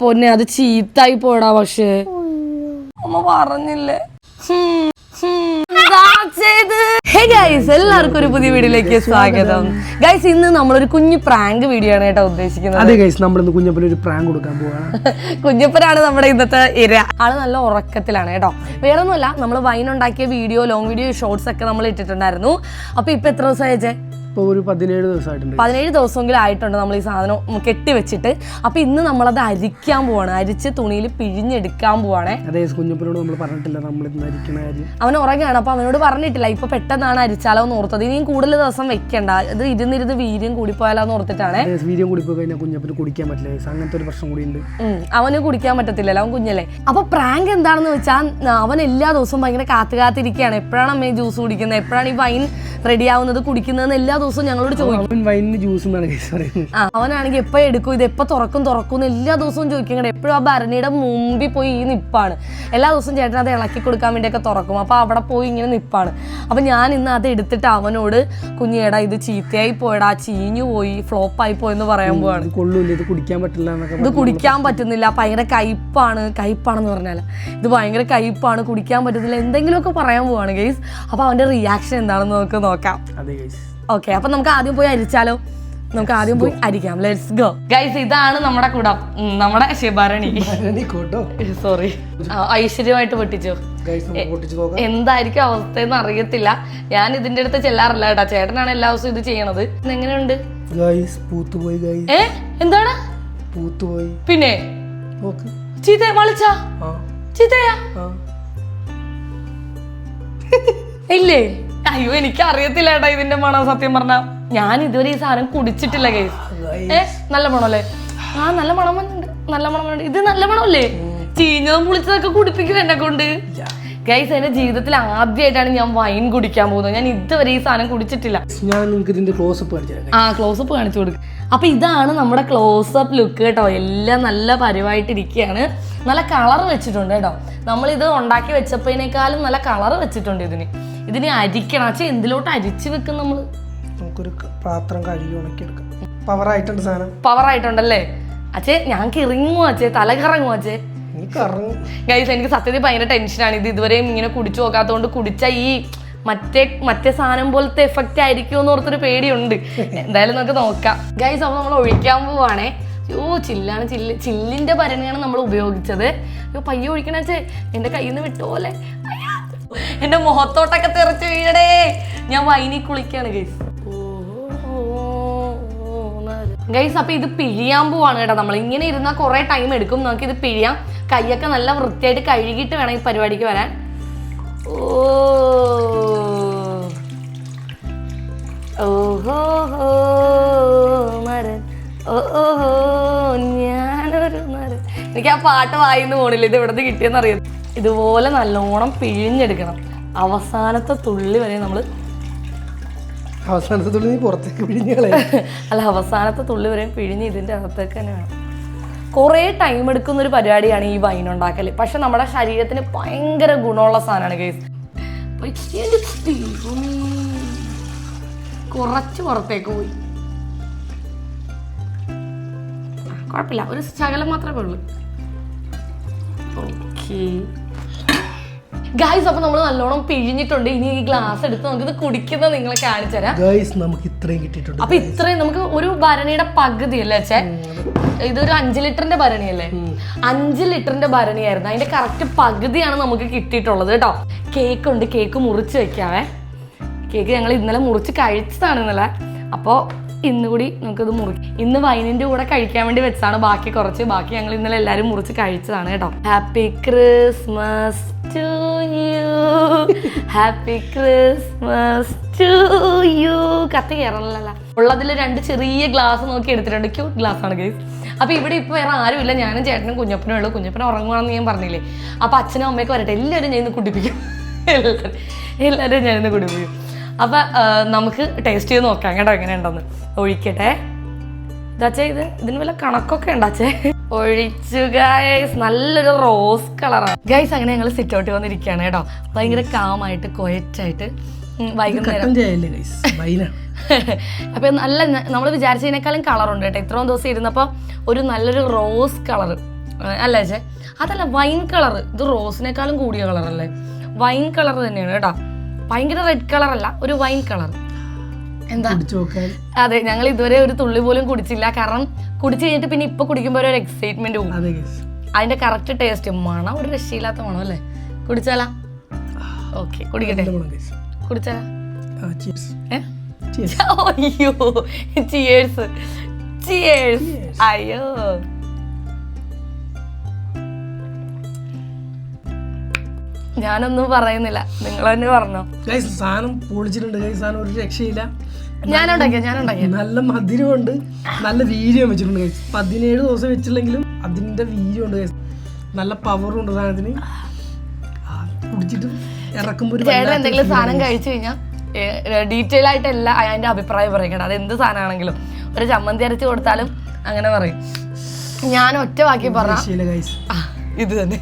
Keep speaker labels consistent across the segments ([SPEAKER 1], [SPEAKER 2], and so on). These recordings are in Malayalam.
[SPEAKER 1] പൊന്നെ അത് ചീത്തായി പോടാ പക്ഷേ. അമ്മ പറഞ്ഞില്ലേ? ഹേ ഗൈസ് എല്ലാവർക്കും ഒരു പുതിയ വീഡിയോയിലേക്ക് സ്വാഗതം. ഗൈസ് ഇന്ന് നമ്മളൊരു കുഞ്ഞു പ്രാങ്ക് വീഡിയോ ആണ് കേട്ടോ ഉദ്ദേശിക്കുന്നത്.
[SPEAKER 2] അതെ ഗൈസ് നമ്മൾ ഇന്ന് കുഞ്ഞപ്പന് ഒരു പ്രാങ്ക് കൊടുക്കാൻ പോവാണ്
[SPEAKER 1] കുഞ്ഞപ്പനാണ് നമ്മുടെ ഇന്നത്തെ ഇര. ആൾ നല്ല ഉറക്കത്തിലാണ് കേട്ടോ. വേറെ ഒന്നുമല്ല നമ്മൾ വൈൻ ഉണ്ടാക്കിയ വീഡിയോ ലോങ് വീഡിയോ ഷോർട്സ് ഒക്കെ നമ്മൾ ഇട്ടിട്ടുണ്ടായിരുന്നു. അപ്പൊ ഇപ്പൊ എത്ര ദിവസം അയച്ചേ
[SPEAKER 2] ഇപ്പൊ ഒരു പതിനേഴ് ദിവസമായിട്ടുണ്ട്.
[SPEAKER 1] പതിനേഴ് ദിവസമെങ്കിലും ആയിട്ടുണ്ട് നമ്മൾ ഈ സാധനം കെട്ടി വെച്ചിട്ട്. അപ്പൊ ഇന്ന് നമ്മളത് അരിക്കാൻ പോവാണ്. അരിച്ച് തുണിയിൽ പിഴിഞ്ഞെടുക്കാൻ പോവാണേ.
[SPEAKER 2] അതെ കുഞ്ഞപ്പനോട് നമ്മൾ പറഞ്ഞിട്ടില്ല നമ്മൾ ഇന്ന് അരിക്കണ കാര്യം.
[SPEAKER 1] അവൻ ഉറങ്ങുകയാണ്. അപ്പൊ അവനോട് പറഞ്ഞിട്ടില്ല. ഇപ്പൊ പെട്ടെന്നാണ് അരിച്ചാലോ എന്ന് ഓർത്തത്. ഇനിയും കൂടുതൽ ദിവസം വെക്കണ്ട. ഇത് ഇരുന്നിരുന്ന് വീര്യം കൂടിപ്പോയാലോ എന്ന് ഓർത്തിട്ടാണ്
[SPEAKER 2] വീര്യം കൂടി പോയി കഴിഞ്ഞാൽ കുഞ്ഞപ്പന് കുടിക്കാൻ പറ്റില്ല. അങ്ങനത്തെ ഒരു പ്രശ്നം കൂടി ഉണ്ട്.
[SPEAKER 1] അവന് കുടിക്കാൻ പറ്റത്തില്ലല്ലോ അവൻ കുഞ്ഞല്ലേ. അപ്പൊ പ്രാങ്ക് എന്താണെന്ന് വെച്ചാൽ അവൻ എല്ലാ ദിവസവും ഭയങ്കര കാത്തു കാത്തിരിക്കുകയാണ്. എപ്പോഴാണ് അമ്മയെ ജ്യൂസ് കുടിക്കുന്നത്? എപ്പോഴാണ് ഈ വൈൻ റെഡി ആവുന്നത് കുടിക്കുന്നതെന്ന് എല്ലാ ദിവസവും ഞങ്ങളോട് ചോദിക്കും.
[SPEAKER 2] വൈനിന് ജ്യൂസ്
[SPEAKER 1] അവനാണെങ്കിൽ എപ്പോ എടുക്കും? ഇത് എപ്പോ തുറക്കും? തുറക്കും എല്ലാ ദിവസവും ചോദിക്കും എപ്പോഴും ആ ഭരണിയുടെ മുമ്പിൽ പോയി ഈ നിപ്പാണ്. എല്ലാ ദിവസവും ചേട്ടൻ അത് ഇളക്കി കൊടുക്കാൻ വേണ്ടിയൊക്കെ തുറക്കും. അപ്പൊ അവിടെ പോയി ഇങ്ങനെ നിപ്പാണ്. അപ്പൊ ഞാൻ ഇന്ന് അത് എടുത്തിട്ട് അവനോട് കുഞ്ഞേടാ ഇത് ചീത്തയായി പോയടാ ചീഞ്ഞു പോയി ഫ്ലോപ്പായി പോയെന്ന് പറയാൻ പോവാണ്.
[SPEAKER 2] ഇത് ഇത് കുടിക്കാൻ പറ്റില്ല
[SPEAKER 1] ഇത് കുടിക്കാൻ പറ്റുന്നില്ല. ഭയങ്കര കയ്പ്പാണ് കയ്പ്പാണെന്ന് പറഞ്ഞാൽ ഇത് ഭയങ്കര കയ്പ്പാണ് കുടിക്കാൻ പറ്റുന്നില്ല. എന്തെങ്കിലുമൊക്കെ പറയാൻ പോവാണ് ഗൈസ് അപ്പൊ അവന്റെ റിയാക്ഷൻ എന്താണെന്ന് നമുക്ക് നോക്കാം.
[SPEAKER 2] അതെ ഗൈസ്
[SPEAKER 1] ഓക്കെ അപ്പൊ നമുക്ക് ആദ്യം പോയി അരിച്ചാലോ? നമുക്ക് ആദ്യം പോയി അരിക്കാം. ലെറ്റ്സ് ഗോ ഗൈസ് ഇതാണ് നമ്മുടെ കുടം. നമ്മുടെ
[SPEAKER 2] ശിവരണി
[SPEAKER 1] സോറി ഐശ്വര്യമായിട്ട് പൊട്ടിച്ചോ? എന്തായിരിക്കും അവസ്ഥ എന്ന് അറിയത്തില്ല. ഞാൻ ഇതിന്റെ അടുത്ത് ചെല്ലാറില്ല കേട്ടാ. ചേട്ടനാണ് എല്ലാ ദിവസവും ഇത് ചെയ്യണത്. എങ്ങനെയുണ്ട്? ഏ? എന്താണ്? പിന്നെ? ചീത്ത
[SPEAKER 2] മളിച്ചാ?
[SPEAKER 1] ചീത്തയാ? ഇല്ലേ? അയ്യോ എനിക്ക് അറിയത്തില്ല ഏട്ടാ ഇതിന്റെ മണം സത്യം പറഞ്ഞ. ഞാൻ ഇതുവരെ ഈ സാധനം കുടിച്ചിട്ടില്ല കേസ് ഏ നല്ല മണമല്ലേ? ആ നല്ല മണം വന്നിട്ടുണ്ട്. നല്ല മണം വന്നിട്ടുണ്ട്. ഇത് നല്ല മണമല്ലേ? ചീഞ്ഞതും പുളിച്ചതൊക്കെ കുടിപ്പിക്കും എന്നെ കൊണ്ട്. ഗൈസ് എന്റെ ജീവിതത്തിൽ ആദ്യമായിട്ടാണ് ഞാൻ വൈൻ കുടിക്കാൻ പോകുന്നത്. ഞാൻ ഇതുവരെ ഈ സാധനം കുടിച്ചിട്ടില്ല.
[SPEAKER 2] ഞാൻ നിങ്ങൾക്ക് ഇതിന്റെ ക്ലോസപ്പ് കാണിച്ചു
[SPEAKER 1] ആ ക്ലോസപ്പ് കാണിച്ചു കൊടുക്കും. അപ്പൊ ഇതാണ് നമ്മുടെ ക്ലോസപ്പ് ലുക്ക് കേട്ടോ. എല്ലാം നല്ല പരിവായിട്ടിരിക്കുകയാണ്. നല്ല കളർ വെച്ചിട്ടുണ്ട് കേട്ടോ. നമ്മൾ നമ്മളിത് ഉണ്ടാക്കി വെച്ചപ്പോഴേക്കാളും നല്ല കളർ വെച്ചിട്ടുണ്ട് ഇതിന്. ഇതിന് അരിക്കണം. അച്ഛൻ എന്തിലോട്ട് അരിച്ചു വെക്കും നമ്മൾ
[SPEAKER 2] നമുക്കൊരു പാത്രം കഴുകി പവർ ആയിട്ടുണ്ട് സാധനം.
[SPEAKER 1] പവർ ആയിട്ടുണ്ടല്ലേ അച്ഛേ ഞാൻ കിറങ്ങുമോ അച്ഛേ തല കറങ്ങുമോ അച്ഛേ. ഗൈസ് എനിക്ക് സത്യത്തിൽ ഭയങ്കര ടെൻഷനാണ് ഇത് ഇതുവരെയും ഇങ്ങനെ കുടിച്ചു നോക്കാത്തതുകൊണ്ട് കുടിച്ച ഈ മറ്റേ മറ്റേ സാധനം പോലത്തെ എഫക്റ്റ് ആയിരിക്കുമോ എന്ന് ഓർത്തൊരു പേടിയുണ്ട്. എന്തായാലും നമുക്ക് നോക്കാം. ഗൈസ് അപ്പോൾ നമ്മൾ ഒഴിക്കാൻ പോവാണേ. ഓ ചില്ലാണ് ചില്ല്. ചില്ലിന്റെ ഭരണിയാണ് നമ്മൾ ഉപയോഗിച്ചത്. അയ്യോ പയ്യെ ഒഴിക്കണേ എന്റെ കയ്യിൽ നിന്ന് വിട്ടുപോലെ എന്റെ മുഖത്തോട്ടൊക്കെ തെറിച്ചു വീഴടേ. ഞാൻ വൈനി കുളിക്കാണ് ഗൈസ് ഗൈസ് അപ്പൊ ഇത് പിഴിയാൻ പോവാണ് കേട്ടോ. നമ്മൾ ഇങ്ങനെ ഇരുന്നാൽ കുറെ ടൈം എടുക്കും. നമുക്ക് ഇത് പിഴിയാം. കൈയൊക്കെ നല്ല വൃത്തിയായിട്ട് കഴുകിയിട്ട് വേണം ഈ പരിപാടിക്ക് വരാൻ. ഓഹോ ഓഹോ ഞാനൊരു എനിക്ക് ആ പാട്ട് വായിന്ന് പോണില്ല. ഇത് എവിടെ നിന്ന് കിട്ടിയെന്ന് അറിയാം ഇതുപോലെ നല്ലോണം പിഴിഞ്ഞെടുക്കണം. അവസാനത്തെ തുള്ളി വരെ നമ്മൾ
[SPEAKER 2] അവസാനത്തെ തുള്ളി നീ പുറത്തേക്ക്
[SPEAKER 1] അല്ല അവസാനത്തെ തുള്ളി വരെ പിഴിഞ്ഞ് ഇതിന്റെ അകത്തേക്ക് തന്നെ വേണം. കുറേ ടൈം എടുക്കുന്ന ഒരു പരിപാടിയാണ് ഈ വൈൻ ഉണ്ടാക്കൽ പക്ഷെ നമ്മുടെ ശരീരത്തിന് ഭയങ്കര ഗുണമുള്ള സാധനമാണ് കേസ് കുറച്ച് പുറത്തേക്ക് പോയി. കുഴപ്പമില്ല. ഒരു ശകലം മാത്രമേ ഉള്ളൂ. ഓക്കേ ഗായ്സ് അപ്പൊ നമ്മൾ നല്ലോണം പിഴിഞ്ഞിട്ടുണ്ട്. ഇനി ഈ ഗ്ലാസ് എടുത്ത് ഇത് കുടിക്കുന്നത് നിങ്ങളെ കാണിച്ചു തരാം.
[SPEAKER 2] ഗൈസ് നമുക്ക് ഇത്രയും കിട്ടിയിട്ടുണ്ട്
[SPEAKER 1] അപ്പൊ ഇത്രയും നമുക്ക് ഒരു ഭരണിയുടെ പകുതി അല്ലേ അച്ഛേ? ഇതൊരു അഞ്ച് ലിറ്ററിന്റെ ഭരണിയല്ലേ? അഞ്ച് ലിറ്ററിന്റെ ഭരണിയായിരുന്നു. അതിന്റെ കറക്റ്റ് പകുതിയാണ് നമുക്ക് കിട്ടിയിട്ടുള്ളത് കേട്ടോ. കേക്ക് ഉണ്ട്. കേക്ക് മുറിച്ച് വെക്കാവേ. കേക്ക് ഞങ്ങൾ ഇന്നലെ മുറിച്ച് കഴിച്ചതാണ് ഇന്നലെ. അപ്പോൾ ഇന്ന് കൂടി നമുക്കത് മുറി ഇന്ന് വൈനിന്റെ കൂടെ കഴിക്കാൻ വേണ്ടി വെച്ചതാണ്. ബാക്കി കുറച്ച്. ബാക്കി ഞങ്ങൾ ഇന്നലെ എല്ലാരും മുറിച്ച് കഴിച്ചതാണ് കേട്ടോ. Happy Christmas to you happy Christmas to you കത്തി കയറണല്ല ഉള്ളതിൽ രണ്ട് ചെറിയ ഗ്ലാസ് നോക്കി എടുത്തിട്ടുണ്ട്. ക്യൂട്ട് ഗ്ലാസ് ആണ് ഗൈസ് അപ്പൊ ഇവിടെ ഇപ്പൊ വേറെ ആരുമില്ല. ഞാനും ചേട്ടനും കുഞ്ഞപ്പനും ഉള്ളൂ. കുഞ്ഞപ്പൻ ഉറങ്ങുവാണെന്ന് ഞാൻ പറഞ്ഞില്ലേ. അപ്പൊ അച്ഛനും അമ്മയൊക്കെ വരട്ടെ. എല്ലാവരും ഞാൻ ഇന്ന് കുടിപ്പിക്കും. എല്ലാവരും എല്ലാവരും ഞാൻ ഇന്ന് കുടിപ്പിക്കും. അപ്പൊ നമുക്ക് ടേസ്റ്റ് ചെയ്ത് നോക്കാം കേട്ടോ എങ്ങനെ ഉണ്ടെന്ന് ഒഴിക്കട്ടെ ഇതാച്ചേ ഇത്. ഇതിന് വല്ല കണക്കൊക്കെ ഉണ്ടാച്ചേ ഒഴിച്ചു ഗൈസ് നല്ലൊരു റോസ് കളറാണ് ഗൈസ് അങ്ങനെ ഞങ്ങൾ സിറ്റ് ഔട്ടിൽ വന്നിരിക്കുകയാണ് കേട്ടോ. ഭയങ്കര കാമായിട്ട് കൊയറ്റായിട്ട് വൈകുന്നേരം. അപ്പൊ നല്ല നമ്മൾ വിചാരിച്ചതിനേക്കാളും ഉണ്ട് കേട്ടോ. ഇത്രയും ദിവസം ഇരുന്നപ്പോൾ ഒരു നല്ലൊരു റോസ് കളർ അല്ല ചേ അതല്ല വൈൻ കളർ ഇത് റോസിനേക്കാളും കൂടിയ കളറല്ലേ വൈൻ കളർ തന്നെയാണ് കേട്ടോ. ഭയങ്കര റെഡ് കളർ അല്ല ഒരു വൈൻ കളർ എന്താ? അതെ ഞങ്ങൾ ഇതുവരെ ഒരു തുള്ളി പോലും കുടിച്ചില്ല. കാരണം കുടിച്ചു കഴിഞ്ഞിട്ട് പിന്നെ ഇപ്പൊ കുടിക്കുമ്പോൾ ഒരു എക്സൈറ്റ്മെന്റ് പോകും അതിന്റെ കറക്റ്റ് ടേസ്റ്റ് മണം ഒരു രക്ഷയില്ലാത്ത മണം അല്ലേ? കുടിച്ചാലാ? ഓക്കെ കുടിക്കട്ടെ. കുടിച്ചാലോ. അയ്യോ ചിയേഴ്സ് ചിയേഴ്സ് അയ്യോ. ഞാനൊന്നും പറയുന്നില്ല. നിങ്ങൾ തന്നെ പറഞ്ഞോ.
[SPEAKER 2] സാധനം പൊളിച്ചിട്ടുണ്ട്. ഗൈസ് സാധനം ഒരു രക്ഷയില്ല.
[SPEAKER 1] ഞാനുണ്ടാക്കിയ? ഞാനുണ്ടാക്കിയ?
[SPEAKER 2] നല്ല മധുരമുണ്ട്. നല്ല വീര്യം വെച്ചിട്ടുണ്ട് ഗൈസ് പതിനേഴ് ദിവസം വെച്ചില്ലെങ്കിലും അതിന്റെ വീര്യമുണ്ട് ഗൈസ് നല്ല പവറും ഉണ്ട് സാധനത്തിന്. കുടിച്ചിട്ട് ഇറക്കുമ്പോൾ ഒരു
[SPEAKER 1] ചേട്ടൻ എന്തെങ്കിലും സാധനം കഴിച്ചു കഴിഞ്ഞാൽ ഡീറ്റെയിൽ ആയിട്ടല്ല അതിന്റെ അഭിപ്രായം പറയണം അത് എന്ത് സാധനമാണെങ്കിലും. ഒരു ചമ്മന്തി അരച്ച് കൊടുത്താലും അങ്ങനെ പറയും. ഞാൻ ഒറ്റ വാക്കി പറഞ്ഞ ഇത് തന്നെ.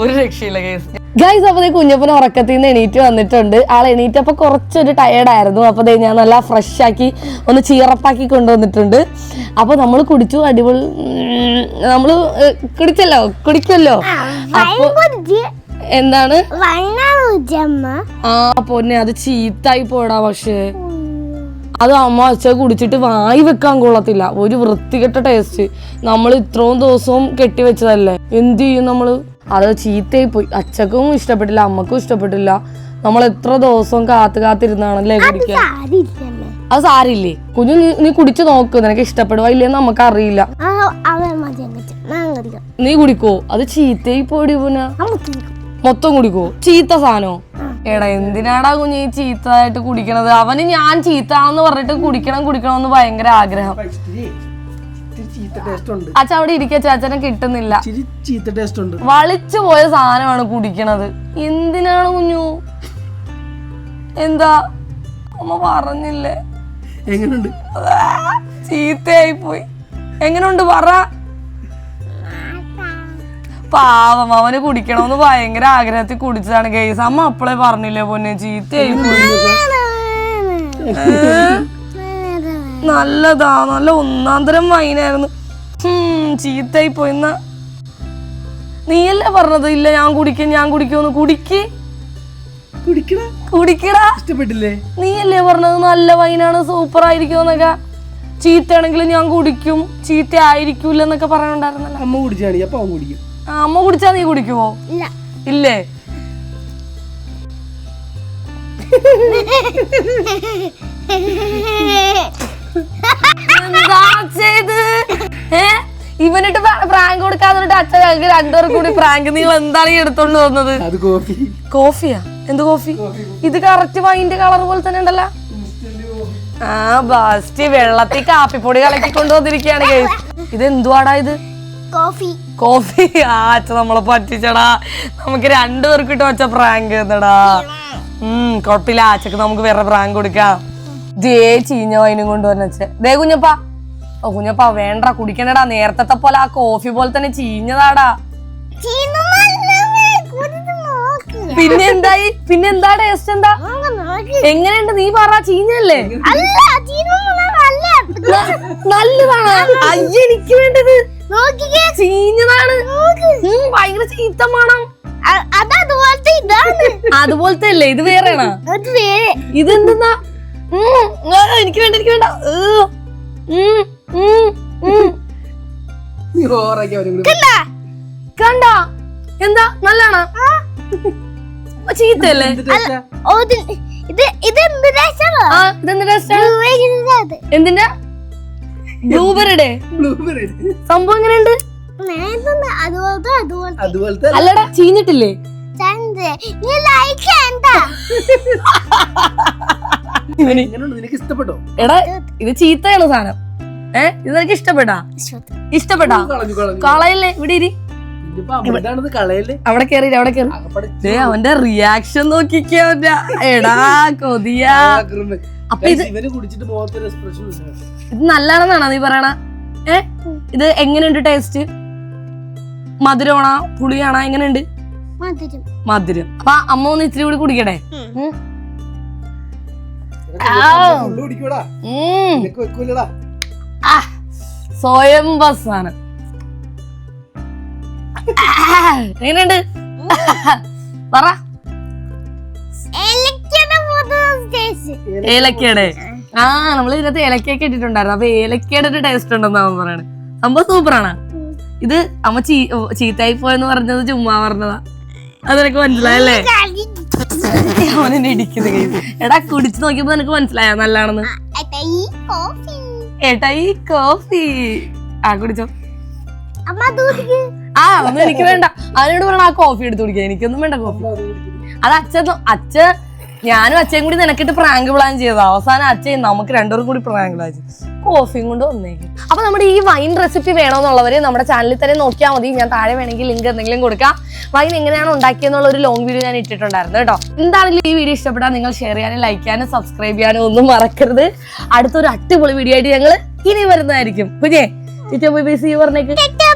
[SPEAKER 1] ഒരു രക്ഷയില്ല കേസ് ഗൈസ് അപ്പൊ കുഞ്ഞപ്പൻ ഉറക്കത്തിൽ നിന്ന് എണീറ്റ് വന്നിട്ടുണ്ട്. ആൾ എണീറ്റപ്പോൾ കുറച്ചൊരു ടയേർഡ് ആയിരുന്നു. അപ്പൊ ദേ ഞാൻ നല്ല ഫ്രഷ് ആക്കി ഒന്ന് ചീറപ്പാക്കി കൊണ്ടുവന്നിട്ടുണ്ട്. അപ്പൊ നമ്മൾ കുടിച്ചു അടിപൊളി നമ്മൾ കുടിച്ചല്ലോ കുടിക്കല്ലോ അപ്പൊ എന്താണ്? ആ പൊന്നെ അത് ചീത്തായി പോടാ പക്ഷേ. അത് അമ്മ അച്ഛ കുടിച്ചിട്ട് വായി വെക്കാൻ കൊള്ളത്തില്ല. ഒരു വൃത്തികെട്ട ടേസ്റ്റ് നമ്മൾ ഇത്രയും ദിവസവും കെട്ടിവെച്ചതല്ലേ എന്ത് ചെയ്യും നമ്മൾ? അത് ചീത്തയായി പോയി അച്ഛക്കും ഇഷ്ടപ്പെട്ടില്ല അമ്മക്കും ഇഷ്ടപ്പെട്ടില്ല. നമ്മൾ എത്ര ദിവസം കാത്തു കാത്തിരുന്നാണല്ലേ കുടിക്കാൻ അത് സാരില്ലേ കുഞ്ഞു നീ കുടിച്ചു നോക്ക്. നിനക്ക് ഇഷ്ടപ്പെടുവോ ഇല്ലെന്ന് നമുക്ക് അറിയില്ല നീ കുടിക്കോ? അത് ചീത്തയായി പോയി പിന്നെ മൊത്തം കുടിക്കോ. ചീത്ത സാധനോ? എടാ എന്തിനാടാ കുഞ്ഞ് ഈ ചീത്തതായിട്ട് കുടിക്കണത്? അവന് ഞാൻ ചീത്താന്ന് പറഞ്ഞിട്ട് കുടിക്കണം കുടിക്കണം എന്ന് ഭയങ്കര ആഗ്രഹം. അച്ഛ അവിടെ ഇരിക്കുക ചാച്ചനെ കിട്ടുന്നില്ല.
[SPEAKER 2] ചീത്ത ടേസ്റ്റ് ഉണ്ട്.
[SPEAKER 1] വളിച്ചു പോയ സാധനമാണ് കുടിക്കണത്. എന്തിനാണ് കുഞ്ഞു? എന്താ? അമ്മ പറഞ്ഞില്ലേ?
[SPEAKER 2] എങ്ങനെയുണ്ട്
[SPEAKER 1] ചീത്തയായി പോയി എങ്ങനെയുണ്ട് പറ. പാവം അവന് കുടിക്കണമെന്ന് ഭയങ്കര ആഗ്രഹത്തിൽ കുടിച്ചതാണ് ഗൈസ്. അമ്മ അപ്പളെ പറഞ്ഞില്ലേ പൊന്നെ ചീത്തയായി പോയി നല്ലതാ നല്ല ഒന്നാം തരം വൈനായിരുന്നു ചീത്തയായി പോയിന്ന നീയല്ലേ പറഞ്ഞത് ഇല്ല ഞാൻ കുടിക്കും ഞാൻ കുടിക്കുമെന്ന് കുടിക്ക്. കുടിക്കടാ.
[SPEAKER 2] ഇഷ്ടപ്പെട്ടില്ലേ?
[SPEAKER 1] നീയല്ലേ പറഞ്ഞത് നല്ല വൈനാണ് സൂപ്പർ ആയിരിക്കും എന്നൊക്കെ. ചീത്തയാണെങ്കിലും ഞാൻ കുടിക്കും ചീത്ത ആയിരിക്കൂല എന്നൊക്കെ പറയണ്ടായിരുന്നല്ലോ
[SPEAKER 2] അമ്മ കുടിച്ചാണ് അപ്പൊ അവൻ കുടിക്കും.
[SPEAKER 1] ആ, അമ്മ കുടിച്ചാ നീ കുടിക്കുമോ ഇല്ലേ? എന്താ ചെയ്ത്? ഏ? ഇവനിട്ട് പ്രാങ്ക് കൊടുക്കാന്നിട്ട് അച്ഛൻ ഞങ്ങൾക്ക് രണ്ടുപേർ കൂടി പ്രാങ്ക് നിങ്ങൾ എന്താണ് ഈ എടുത്തോണ്ട് വന്നത്?
[SPEAKER 2] അത് കോഫി.
[SPEAKER 1] കോഫിയാ? എന്ത് കോഫി? ഇത് കറക്റ്റ് വൈന്റെ കളർ പോലെ തന്നെ ഉണ്ടല്ലോ. ആ ബസ്റ്റ് വെള്ളത്തിൽ കാപ്പിപ്പൊടി കലക്കി കൊണ്ടുവന്നിരിക്കുകയാണ് guys. ഇത് എന്തുവാടാ ഇത്?
[SPEAKER 3] കോഫി.
[SPEAKER 1] കോഫി. ആ അച്ഛ നമ്മളെ പറ്റിച്ചടാ. നമുക്ക് രണ്ടുപേർക്ക് ഇട്ട് വെച്ച പ്രാങ്ക് എന്നടാ ഉം കുഴപ്പമില്ല അച്ഛക്ക് നമുക്ക് വേറെ പ്രാങ്ക് കൊടുക്കാം. ദേ ചീഞ്ഞ വൈനും കൊണ്ടുവന്ന അച്ഛൻ ദേ കുഞ്ഞപ്പ. ഓ കുഞ്ഞപ്പ വേണ്ട കുടിക്കണടാ. നേരത്തെ പോലെ ആ കോഫി പോലെ തന്നെ ചീഞ്ഞതാടാ. പിന്നെ എന്തായി? പിന്നെ എന്താ ടേസ്റ്റ് എന്താ? എങ്ങനെയുണ്ട് നീ പറ ചീഞ്ഞല്ലേ? നല്ലതാണ്? അയ്യ എനിക്ക് വേണ്ടത്. ചീഞ്ഞതാണ്. ഭയങ്കര ചീത്ത മണം.
[SPEAKER 3] അ- അതതുപോലത്തെ ഇതാണ്.
[SPEAKER 1] അതുപോലത്തെ അല്ലേ? ഇത് വേറെയാണോ?
[SPEAKER 3] അത്
[SPEAKER 1] എനിക്ക് വേണ്ട എനിക്ക് വേണ്ട. കണ്ട? എന്താ? എന്തിന്റെ? ബ്ലൂബെറിയുടെ. സംഭവം എങ്ങനെയുണ്ട്?
[SPEAKER 3] അതുപോലത്തെ
[SPEAKER 1] അല്ലടാ ചീഞ്ഞിട്ടില്ലേ?
[SPEAKER 3] നീ ലൈക്ക് എന്താ
[SPEAKER 2] എങ്ങനെയുണ്ട് നിനക്ക് ഇഷ്ടപ്പെട്ടോ?
[SPEAKER 1] എടാ ഇത് ചീത്തയാണ് സാധനം. ഏ ഇത് നിനക്ക് ഇഷ്ടപ്പെട്ടാ. ഇഷ്ടപ്പെട്ടാ
[SPEAKER 2] കളഞ്ഞു കളഞ്ഞു.
[SPEAKER 1] കളയല്ലേ? ഇവിടെ ഇരി. അവിടെ കേറി അവിടെ കേറി. അവന്റെ റിയാക്ഷൻ നോക്കിക്കേ അവന്റെ. എടാ കൊതിയാ. അപ്പൊ
[SPEAKER 2] എക്സ്പ്രഷൻ
[SPEAKER 1] ഇത് നല്ലതാണെന്നാണോ നീ പറയണ? ഏ? ഇത് എങ്ങനെയുണ്ട് ടേസ്റ്റ് മധുരമാണോ? പുളിയാണോ? എങ്ങനെയുണ്ട്?
[SPEAKER 3] മധുരം.
[SPEAKER 1] മധുരം. അപ്പൊ അമ്മ ഒന്ന് ഇത്തിരി കൂടി കുടിക്കട്ടെ? ഉം. ബസ്സാണ് എങ്ങനെയുണ്ട്? പറ.
[SPEAKER 3] ഏലക്കയുടെ
[SPEAKER 1] ആ നമ്മൾ ഇതിനകത്ത് ഏലക്കയൊക്കെ ഇട്ടിട്ടുണ്ടായിരുന്നു. അപ്പൊ ഏലക്കയുടെ ഒരു ടേസ്റ്റ് ഉണ്ടെന്ന് അവൻ പറയണേ. സംഭവം സൂപ്പറാണ്. ഇത് അമ്മ ചീ ചീത്തായി പോയെന്ന് പറഞ്ഞത് ചുമ്മാ പറഞ്ഞതാ. അതെനിക്ക് മനസ്സിലായല്ലേ
[SPEAKER 3] കഴി-
[SPEAKER 1] അവനെന്നെ ഇടിക്കുന്ന കൈ. എടാ കുടിച്ചു നോക്കിയപ്പോ നിനക്ക് മനസ്സിലായോ? നല്ലാണെന്ന്.
[SPEAKER 3] ഏട്ടാ, ഈ.
[SPEAKER 1] കോഫി ആ കുടിച്ചോ. ആ ഒന്നും എനിക്ക് വേണ്ട. അവനോട് പറഞ്ഞ ആ കോഫി എടുത്തു കുടിക്കാം. എനിക്കൊന്നും വേണ്ട കോഫി അത് അച്ഛൻ അച്ഛ ഞാനും അച്ഛയും കൂടി നിനക്കിട്ട് പ്രാങ്ക് പ്ലാൻ ചെയ്തത്. അവസാനം അച്ഛൻ നമുക്ക് രണ്ടുപേരും കൂടി പ്രാങ്ക് പ്ലാൻ ചെയ്തു. കോഫിയും കൊണ്ട് വന്നേക്കും അപ്പൊ നമ്മുടെ ഈ വൈൻ റെസിപ്പി വേണമെന്നുള്ളവര് നമ്മുടെ ചാനലിൽ തന്നെ നോക്കിയാൽ മതി. ഞാൻ താഴെ വേണമെങ്കിൽ ലിങ്ക് എന്തെങ്കിലും കൊടുക്കാം. വൈൻ എങ്ങനെയാണ് ഉണ്ടാക്കിയെന്നുള്ള ഒരു ലോങ് വീഡിയോ ഞാൻ ഇട്ടിട്ടുണ്ടായിരുന്നു കേട്ടോ. എന്താണെങ്കിലും ഈ വീഡിയോ ഇഷ്ടപ്പെട്ടാൽ നിങ്ങൾ ഷെയർ ചെയ്യാനും ലൈക്ക് ചെയ്യാനും സബ്സ്ക്രൈബ് ചെയ്യാനും ഒന്നും മറക്കരുത്. അടുത്തൊരു അടിപൊളി വീഡിയോ ആയിട്ട് ഞങ്ങൾ ഇനി വരുന്നതായിരിക്കും. കുഞ്ഞേ ചിറ്റോ ബൈ ബൈ സി പറഞ്ഞേക്ക്?
[SPEAKER 3] ടാറ്റാ,